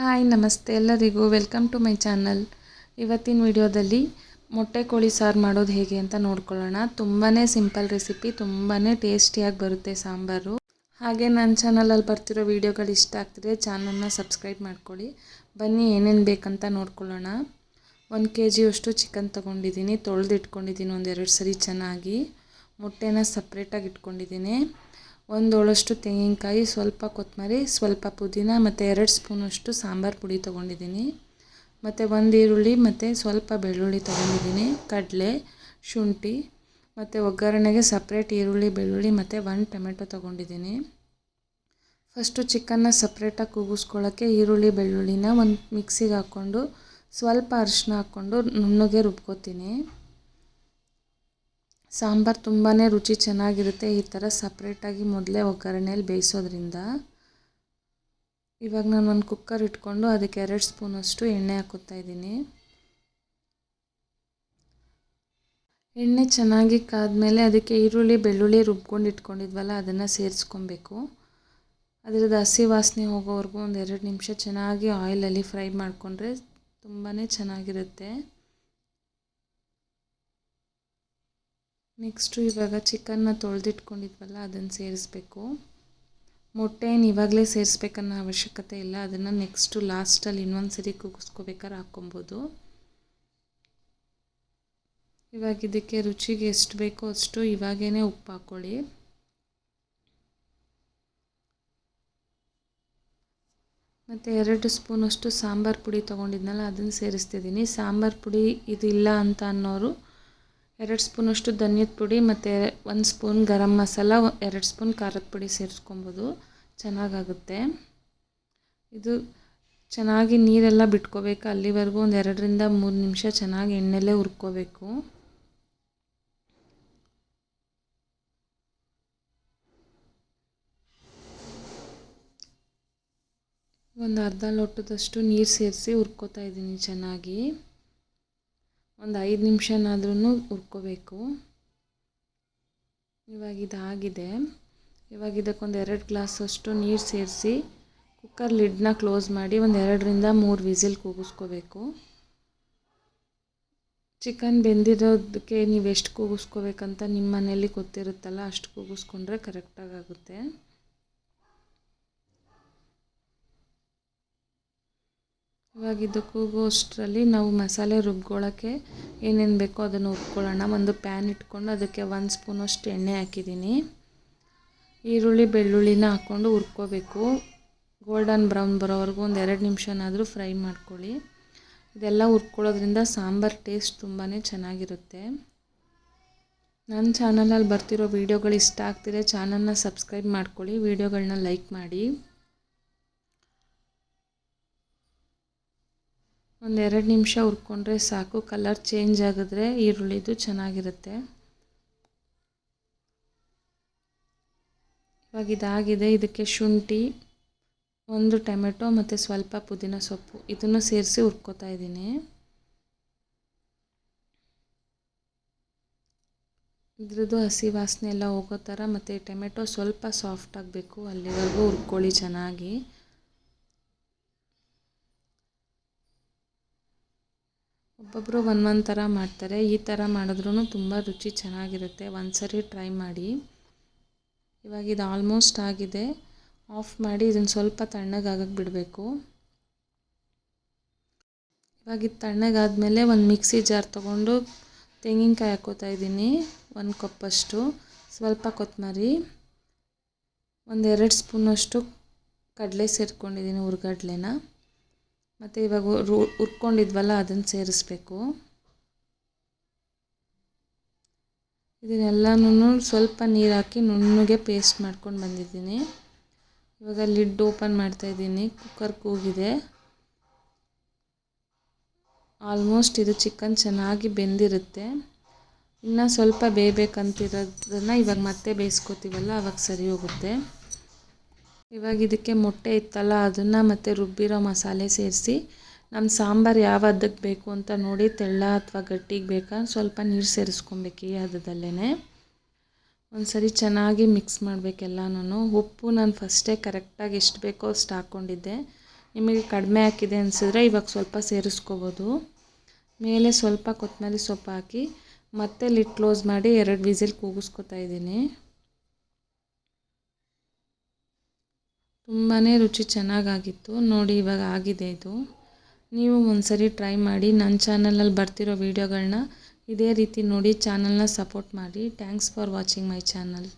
Hi, ನಮಸ್ತೆ ಎಲ್ಲರಿಗೂ. Welcome to my channel. ಇವತ್ತಿನ ವಿಡಿಯೋದಲ್ಲಿ ಮೊಟ್ಟೆ ಕೋಳಿ ಸಾರು ಮಾಡೋದು ಹೇಗೆ ಅಂತ ನೋಡ್ಕೊಳ್ಳೋಣ. ತುಂಬಾ ಸಿಂಪಲ್ ರೆಸಿಪಿ ತುಂಬಾ ಟೇಸ್ಟಿಯಾಗಿ ಬರುತ್ತೆ ಸಾಂಬಾರು. ಹಾಗೆ ನನ್ನ ಚಾನಲಲ್ಲಿ ಬರ್ತಿರೋ ವೀಡಿಯೋಗಳು ಇಷ್ಟ ಆಗ್ತಿದೆ ಚಾನಲ್ನ ಸಬ್ಸ್ಕ್ರೈಬ್ ಮಾಡ್ಕೊಳ್ಳಿ. ಬನ್ನಿ, ಏನೇನು ಬೇಕಂತ ನೋಡ್ಕೊಳ್ಳೋಣ. ಒಂದು ಕೆ ಜಿಯಷ್ಟು ಚಿಕನ್ ತೊಗೊಂಡಿದ್ದೀನಿ. ತೊಳೆದಿಟ್ಕೊಂಡಿದ್ದೀನಿ ಒಂದೆರಡು ಸರಿ ಚೆನ್ನಾಗಿ. ಮೊಟ್ಟೆನ ಸಪ್ರೇಟಾಗಿ ಇಟ್ಕೊಂಡಿದ್ದೀನಿ. ಒಂದು ಒಳಷ್ಟು ತೆಂಗಿನಕಾಯಿ, ಸ್ವಲ್ಪ ಕೊತ್ತಂಬರಿ ಸ್ವಲ್ಪ ಪುದೀನ ಮತ್ತು ಎರಡು ಸ್ಪೂನಷ್ಟು ಸಾಂಬಾರು ಪುಡಿ ತೊಗೊಂಡಿದ್ದೀನಿ. ಮತ್ತು ಒಂದು ಈರುಳ್ಳಿ ಮತ್ತು ಸ್ವಲ್ಪ ಬೆಳ್ಳುಳ್ಳಿ ತೊಗೊಂಡಿದ್ದೀನಿ. ಕಡಲೆ, ಶುಂಠಿ ಮತ್ತು ಒಗ್ಗರಣೆಗೆ ಸಪ್ರೇಟ್ ಈರುಳ್ಳಿ, ಬೆಳ್ಳುಳ್ಳಿ ಮತ್ತು ಒಂದು ಟೊಮೆಟೊ ತೊಗೊಂಡಿದ್ದೀನಿ. ಫಸ್ಟು ಚಿಕನ್ನ ಸಪ್ರೇಟಾಗಿ ಕೂಗಿಸ್ಕೊಳ್ಳೋಕ್ಕೆ ಈರುಳ್ಳಿ, ಬೆಳ್ಳುಳ್ಳಿನ ಒಂದು ಮಿಕ್ಸಿಗೆ ಹಾಕ್ಕೊಂಡು ಸ್ವಲ್ಪ ಅರಿಶಿನ ಹಾಕ್ಕೊಂಡು ನುಣ್ಣಗೆ ರುಬ್ಕೋತೀನಿ. ಸಾಂಬಾರು ತುಂಬಾ ರುಚಿ ಚೆನ್ನಾಗಿರುತ್ತೆ ಈ ಥರ ಸಪ್ರೇಟಾಗಿ ಮೊದಲೇ ಒಗ್ಗರಣೆಯಲ್ಲಿ ಬೇಯಿಸೋದ್ರಿಂದ. ಇವಾಗ ನಾನು ಒಂದು ಕುಕ್ಕರ್ ಇಟ್ಕೊಂಡು ಅದಕ್ಕೆ ಎರಡು ಸ್ಪೂನಷ್ಟು ಎಣ್ಣೆ ಹಾಕೋತಾ ಇದ್ದೀನಿ. ಎಣ್ಣೆ ಚೆನ್ನಾಗಿ ಕಾದ್ಮೇಲೆ ಅದಕ್ಕೆ ಈರುಳ್ಳಿ, ಬೆಳ್ಳುಳ್ಳಿ ರುಬ್ಕೊಂಡು ಇಟ್ಕೊಂಡಿದ್ವಲ್ಲ ಅದನ್ನು ಸೇರಿಸ್ಕೊಬೇಕು. ಅದರದ್ದು ಹಸಿ ವಾಸನೆ ಹೋಗೋವರೆಗೂ ಒಂದು ಎರಡು ನಿಮಿಷ ಚೆನ್ನಾಗಿ ಆಯಿಲಲ್ಲಿ ಫ್ರೈ ಮಾಡಿಕೊಂಡ್ರೆ ತುಂಬಾ ಚೆನ್ನಾಗಿರುತ್ತೆ. ನೆಕ್ಸ್ಟು ಇವಾಗ ಚಿಕನ್ನ ತೊಳೆದಿಟ್ಕೊಂಡಿದ್ವಲ್ಲ, ಅದನ್ನು ಸೇರಿಸ್ಬೇಕು. ಮೊಟ್ಟೆನ ಇವಾಗಲೇ ಸೇರಿಸ್ಬೇಕನ್ನೋ ಅವಶ್ಯಕತೆ ಇಲ್ಲ, ಅದನ್ನು ನೆಕ್ಸ್ಟು ಲಾಸ್ಟಲ್ಲಿ ಇನ್ನೊಂದು ಸರಿ ಕುಗ್ಗಿಸ್ಕೋಬೇಕಾದ್ರೆ ಹಾಕ್ಕೊಬೋದು. ಇವಾಗ ಇದಕ್ಕೆ ರುಚಿಗೆ ಎಷ್ಟು ಬೇಕೋ ಅಷ್ಟು ಇವಾಗೇ ಉಪ್ಪು ಹಾಕ್ಕೊಳ್ಳಿ ಮತ್ತು ಎರಡು ಸ್ಪೂನಷ್ಟು ಸಾಂಬಾರು ಪುಡಿ ತೊಗೊಂಡಿದ್ನಲ್ಲ, ಅದನ್ನು ಸೇರಿಸ್ತಿದ್ದೀನಿ. ಸಾಂಬಾರು ಪುಡಿ ಇದಿಲ್ಲ ಅಂತ ಅನ್ನೋರು ಎರಡು ಸ್ಪೂನಷ್ಟು ಧನ್ಯದ ಪುಡಿ ಮತ್ತು ಒಂದು ಸ್ಪೂನ್ ಗರಂ ಮಸಾಲ, ಎರಡು ಸ್ಪೂನ್ ಖಾರದ ಪುಡಿ ಸೇರಿಸ್ಕೊಬೋದು. ಚೆನ್ನಾಗಾಗುತ್ತೆ. ಇದು ಚೆನ್ನಾಗಿ ನೀರೆಲ್ಲ ಬಿಟ್ಕೋಬೇಕು. ಅಲ್ಲಿವರೆಗೂ ಒಂದು ಎರಡರಿಂದ ಮೂರು ನಿಮಿಷ ಚೆನ್ನಾಗಿ ಎಣ್ಣೆಲ್ಲೇ ಹುರ್ಕೋಬೇಕು. ಒಂದು ಅರ್ಧ ಲೋಟದಷ್ಟು ನೀರು ಸೇರಿಸಿ ಹುರ್ಕೋತಾ ಇದ್ದೀನಿ ಚೆನ್ನಾಗಿ. ಒಂದು ಐದು ನಿಮಿಷನಾದ್ರೂ ಹುರ್ಕೋಬೇಕು. ಇವಾಗ ಇದಾಗಿದೆ. ಇವಾಗ ಇದಕ್ಕೊಂದು ಎರಡು ಗ್ಲಾಸಷ್ಟು ನೀರು ಸೇರಿಸಿ ಕುಕ್ಕರ್ ಲಿಡ್ನ ಕ್ಲೋಸ್ ಮಾಡಿ ಒಂದು ಎರಡರಿಂದ ಮೂರು ವಿಸಿಲ್ ಕೂಗಿಸ್ಕೋಬೇಕು. ಚಿಕನ್ ಬೆಂದಿರೋದಕ್ಕೆ ನೀವು ಎಷ್ಟು ಕೂಗಿಸ್ಕೋಬೇಕಂತ ನಿಮ್ಮ ಮನೇಲಿ ಗೊತ್ತಿರುತ್ತಲ್ಲ, ಅಷ್ಟು ಕೂಗಿಸ್ಕೊಂಡ್ರೆ ಕರೆಕ್ಟಾಗಿ ಆಗುತ್ತೆ ಇವಾಗ ಇದು ಕೂಗೋ ಅಷ್ಟರಲ್ಲಿ ನಾವು ಮಸಾಲೆ ರುಬ್ಕೊಳ್ಳೋಕ್ಕೆ ಏನೇನು ಬೇಕೋ ಅದನ್ನು ಉಬ್ಕೊಳ್ಳೋಣ ಒಂದು ಪ್ಯಾನ್ ಇಟ್ಕೊಂಡು ಅದಕ್ಕೆ ಒಂದು ಸ್ಪೂನಷ್ಟು ಎಣ್ಣೆ ಹಾಕಿದ್ದೀನಿ. ಈರುಳ್ಳಿ, ಬೆಳ್ಳುಳ್ಳಿನ ಹಾಕ್ಕೊಂಡು ಹುರ್ಕೋಬೇಕು. ಗೋಲ್ಡನ್ ಬ್ರೌನ್ ಬರೋವರೆಗೂ ಒಂದು ಎರಡು ನಿಮಿಷನಾದರೂ ಫ್ರೈ ಮಾಡ್ಕೊಳ್ಳಿ. ಇದೆಲ್ಲ ಹುರ್ಕೊಳ್ಳೋದ್ರಿಂದ ಸಾಂಬಾರು ಟೇಸ್ಟ್ ತುಂಬಾ ಚೆನ್ನಾಗಿರುತ್ತೆ. ನನ್ನ ಚಾನಲಲ್ಲಿ ಬರ್ತಿರೋ ವೀಡಿಯೋಗಳು ಇಷ್ಟ ಆಗ್ತಿದೆ ಚಾನಲ್ನ ಸಬ್ಸ್ಕ್ರೈಬ್ ಮಾಡ್ಕೊಳ್ಳಿ. ವೀಡಿಯೋಗಳನ್ನ ಲೈಕ್ ಮಾಡಿ. ಒಂದು ಎರಡು ನಿಮಿಷ ಹುರ್ಕೊಂಡ್ರೆ ಸಾಕು ಕಲರ್ ಚೇಂಜ್ ಆಗಿದ್ರೆ ಈರುಳ್ಳಿದು ಚೆನ್ನಾಗಿರುತ್ತೆ. ಇವಾಗ ಇದಾಗಿದೆ, ಇದಕ್ಕೆ ಶುಂಠಿ, ಒಂದು ಟೊಮೆಟೊ ಮತ್ತು ಸ್ವಲ್ಪ ಪುದೀನ ಸೊಪ್ಪು. ಇದನ್ನು ಸೇರಿಸಿ ಹುರ್ಕೋತಾ ಇದ್ದೀನಿ. ಇದ್ರದ್ದು ಹಸಿ ವಾಸನೆ ಎಲ್ಲ ಹೋಗೋ ಥರ ಮತ್ತು ಟೊಮೆಟೊ ಸ್ವಲ್ಪ ಸಾಫ್ಟ್ ಆಗಬೇಕು, ಅಲ್ಲಿವರೆಗೂ ಹುರ್ಕೊಳ್ಳಿ ಚೆನ್ನಾಗಿ. ಒಬ್ಬೊಬ್ಬರು ಒಂದೊಂದು ಥರ ಮಾಡ್ತಾರೆ. ಈ ಥರ ಮಾಡಿದ್ರೂ ತುಂಬ ರುಚಿ ಚೆನ್ನಾಗಿರುತ್ತೆ. ಒಂದು ಸರಿ ಟ್ರೈ ಮಾಡಿ. ಇವಾಗ ಇದು ಆಲ್ಮೋಸ್ಟ್ ಆಗಿದೆ. ಆಫ್ ಮಾಡಿ ಇದನ್ನು ಸ್ವಲ್ಪ ತಣ್ಣಗಾಗಕ್ಕೆ ಬಿಡಬೇಕು. ಇವಾಗ ಇದು ತಣ್ಣಗಾದಮೇಲೆ ಒಂದು ಮಿಕ್ಸಿ ಜಾರ್ ತೊಗೊಂಡು ತೆಂಗಿನಕಾಯಿ ಹಾಕೋತಾ ಇದ್ದೀನಿ. ಒಂದು ಕಪ್ಪಷ್ಟು. ಸ್ವಲ್ಪ ಕೊತ್ತಂಬರಿ ಒಂದೆರಡು ಸ್ಪೂನಷ್ಟು ಕಡಲೆ ಸೇರ್ಕೊಂಡಿದ್ದೀನಿ ಹುರ್ಗಡ್ಲೆನ ಮತ್ತು ಇವಾಗ ರು ಹುರ್ಕೊಂಡಿದ್ವಲ್ಲ, ಅದನ್ನು ಸೇರಿಸ್ಬೇಕು. ಇದನ್ನೆಲ್ಲನೂ ಸ್ವಲ್ಪ ನೀರು ಹಾಕಿ ನುಣ್ಣಗೆ ಪೇಸ್ಟ್ ಮಾಡ್ಕೊಂಡು ಬಂದಿದ್ದೀನಿ. ಇವಾಗ ಲಿಡ್ ಓಪನ್ ಮಾಡ್ತಾಯಿದ್ದೀನಿ ಕುಕ್ಕರ್ ಕೂಗಿದೆ. ಆಲ್ಮೋಸ್ಟ್ ಇದು ಚಿಕನ್ ಚೆನ್ನಾಗಿ ಬೆಂದಿರುತ್ತೆ. ಇನ್ನು ಸ್ವಲ್ಪ ಬೇಯಬೇಕಂತಿರೋದನ್ನು ಇವಾಗ ಮತ್ತೆ ಬೇಯಿಸ್ಕೊತೀವಲ್ಲ, ಅವಾಗ ಸರಿ ಹೋಗುತ್ತೆ. ಇವಾಗ ಇದಕ್ಕೆ ಮೊಟ್ಟೆ ಇತ್ತಲ್ಲ, ಅದನ್ನು ಮತ್ತು ರುಬ್ಬಿರೋ ಮಸಾಲೆ ಸೇರಿಸಿ ನಮ್ಮ ಸಾಂಬಾರು ಯಾವ ಹದಕ್ಕೆ ಬೇಕು ಅಂತ ನೋಡಿ ತೆಳ್ಳ ಅಥವಾ ಗಟ್ಟಿಗೆ ಬೇಕಾ, ಸ್ವಲ್ಪ ನೀರು ಸೇರಿಸ್ಕೊಬೇಕು ಈ ಹದದಲ್ಲೇ ಒಂದು ಸರಿ ಚೆನ್ನಾಗಿ ಮಿಕ್ಸ್ ಮಾಡಬೇಕೆಲ್ಲನೂ ಉಪ್ಪು ನಾನು ಫಸ್ಟೇ ಕರೆಕ್ಟಾಗಿ ಎಷ್ಟು ಬೇಕೋ ಅಷ್ಟು ಹಾಕ್ಕೊಂಡಿದ್ದೆ ನಿಮಗೆ ಕಡಿಮೆ ಹಾಕಿದೆ ಅನಿಸಿದ್ರೆ ಇವಾಗ ಸ್ವಲ್ಪ ಸೇರಿಸ್ಕೋಬೋದು. ಮೇಲೆ ಸ್ವಲ್ಪ ಕೊತ್ತಂಬರಿ ಸೊಪ್ಪು ಹಾಕಿ, ಮತ್ತೆ ಲಿಟ್ ಕ್ಲೋಸ್ ಮಾಡಿ ಎರಡು ವಿಸಿಲ್ ಕೂಗಿಸ್ಕೊತಾ ಇದ್ದೀನಿ. ತುಂಬಾ ರುಚಿ ಚೆನ್ನಾಗಾಗಿತ್ತು. ನೋಡಿ ಇವಾಗ ಆಗಿದೆ ಇದು. ನೀವು ಒಂದ್ಸರಿ ಟ್ರೈ ಮಾಡಿ. ನನ್ನ ಚಾನಲಲ್ಲಿ ಬರ್ತಿರೋ ವೀಡಿಯೋಗಳನ್ನ ಇದೇ ರೀತಿ ನೋಡಿ, ಚಾನಲ್ನ ಸಪೋರ್ಟ್ ಮಾಡಿ. Thanks for watching my channel.